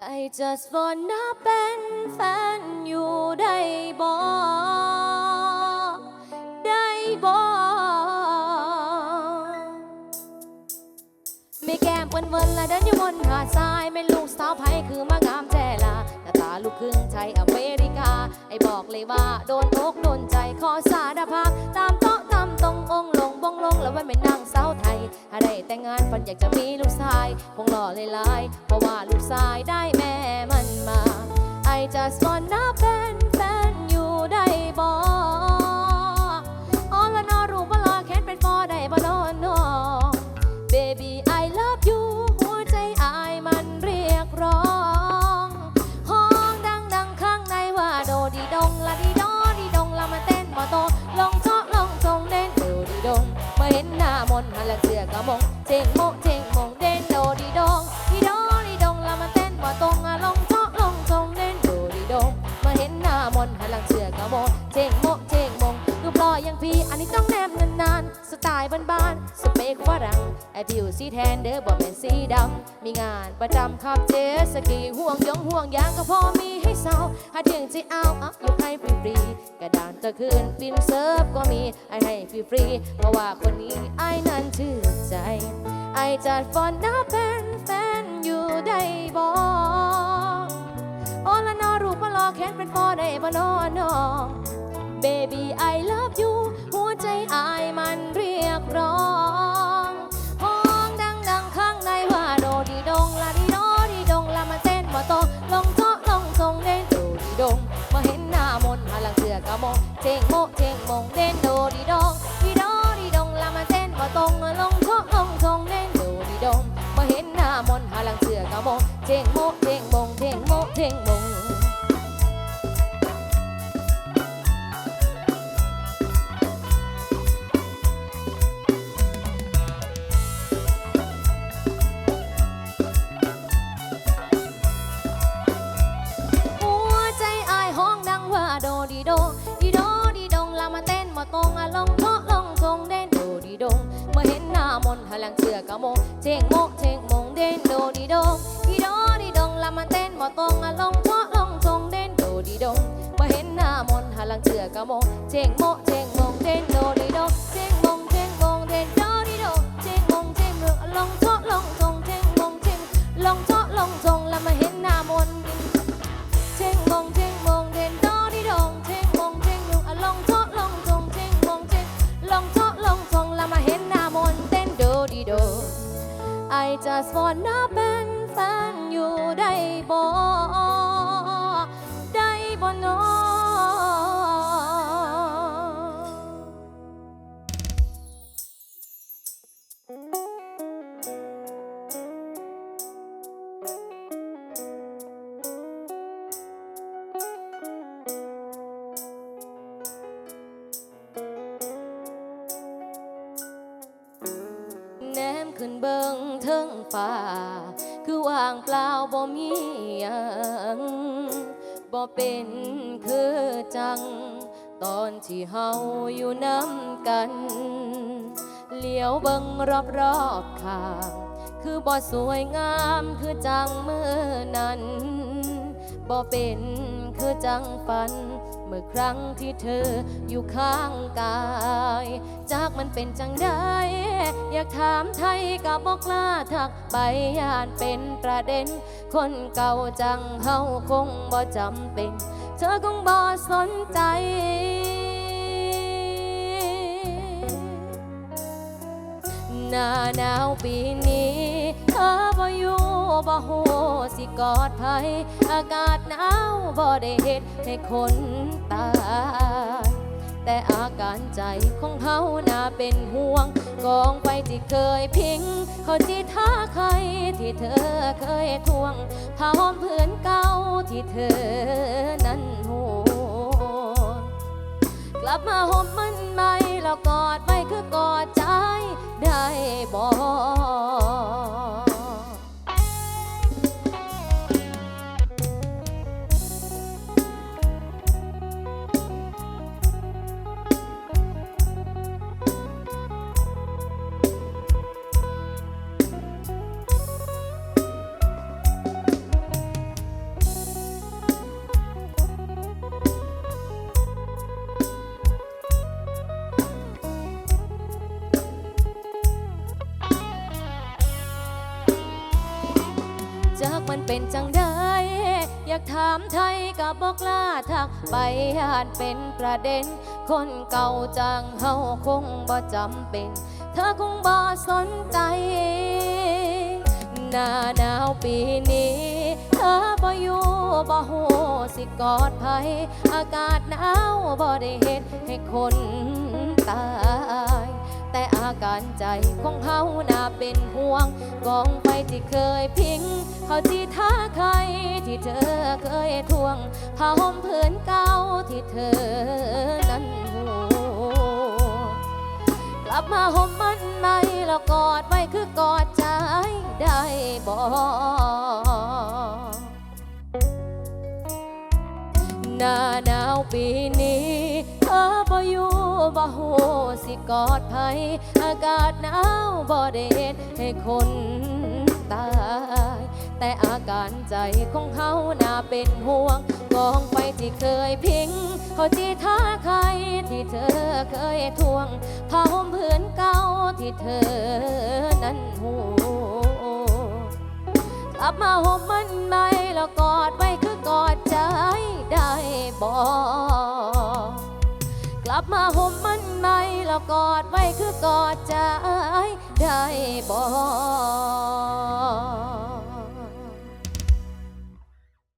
I just wanna เป็นแฟนอยู่ได้บ่ได้บ่ไม่แก้มเปิ้นเวินและเดินอยู่บนหาดทรายไม่ลูกสาวไผคือมางามแจลาหน้าตาลูกครึ่งไทยอเมริกา ไอ้บอกเลยว่าโดนอกโดนใจขอสารภาพตามโต๊ะตามตรงองลงบงลงแล้ววันเป็นนางสาวไทย อะไรแต่งงานฝันอยากจะมีลูกชายคงหล่อเลยลายๆเพราะว่าลูกชายได้แม่มันมา I just wanna เป็นแฟนอยู่ได้บ่ มงเจงโมเจงมงรูปหล่ออย่างพี่อันนี้ต้องแนมนานๆ สไตล์บ้านๆ สเปคฝรั่งไอผิวสีแทนเด้อบ่เป็นสีดำ มีงานประจำขับเจสกีห่วงยงห่วงยางก็พอมีให้เศร้าหาเทียงจเอาอะยกให้ฟรีๆกระดานตะคืนฟินเซิร์ฟก็มีไอให้ฟรีๆเพราะว่าคนนี้ไอนั้นชื่นใจ ไอจัดฟอนน้าเป็นแฟนอยู่ได้บ่โอละนอรูปบ่รอแค้นเป็นฟอได้บ่นอนอ Baby โมงเจงโมเจงมงเจงโมเจงมงหัวใจอห้องดังว่าโดดีโดดีโดดีดงลามาเต้นมาตรงอะลงเพาะลงทรงเด่นโดดีดงเมื่อเห็นหน้ามนหาหลังเสือกะโมเจงโมเจงโดดีดงโมเต้นมาตรงอะลงเพาะลงทรงเด่นโดดีดงเมื่อเห็นหน้ามนต์หาหลัง เสือกะโมงเจงโมเจงมงเด่นโดดีดงเจงมงเจงมงเด่นโดดีดงเจงมงเจงมงลงเพาะลงทร just wanna เป็นแฟนอยู่ได้บ่ได้บ่นอแนม ขึ้นเบิงเทิงฟ้า คือว่างเปล่าบ่มีหยังบ่เป็นคือจัง ตอนที่เฮาอยู่น้ำกันเหลียวเบิงรอบรอบข้างคือบ่สวยงามคือจังเมื่อนั้นบ่เป็น คือจังฝัน เมื่อครั้งที่เธออยู่ข้างกาย จากมันเป็นจังได้ อยากถามไทยกับบอกลาทักไปยานเป็นประเด็น คนเก่าจังเฮาคงบ่จำเป็น เธอคงบ่สนใจหน้าหนาวปีนี้เธอบ่อยู่ สิกอดไผอากาศหนาวบ่ได้เฮ็ดให้คนตายแต่อาการใจของเฮาน่าเป็นห่วง กองไฟที่เคยพิง เขาจีท่าใครที่เธอเคยทวงผ้าห้อมเพื่อนเก่าที่เธอนั้นห่วงกลับมาห่มมันไหมแล้วกอดไว้คือกอดามไทยกับบอกลาทักไปหานเป็นประเด็น คนเก่าจังเฮาคงบ่จำเป็น เธอคงบ่สนใจหน้าหนาวปีนี้ เธอบ่อยู่บ่หูสิกอดไผอากาศหนาวบ่ได้เฮ็ดให้คนตาย แต่อาการใจของเฮาน่าเป็นห่วงกองไฟที่เคยพิง เขาที่ท้าใครที่เธอเคยทวงผ้าห่มผืนเก่าที่เธอนั้นห่วงกลับมาห่มมันในแล้วกอดไว้ กอดไผอากาศหนาวบ่ได้เฮ็ดให้คนตาย แต่อาการใจของเขาน่าเป็นห่วงกองไฟที่เคยพิง เขาที่ท่าใครที่เธอเคยทวงผ้าห่มผืนเก่าที่เธอนั้นหูกลับมาห่มมันไหมแล้วกอดไว้คือกอดใจได้บอก บมาห่มมันไหมแล้วกอดไว้คือกอดใจได้บอก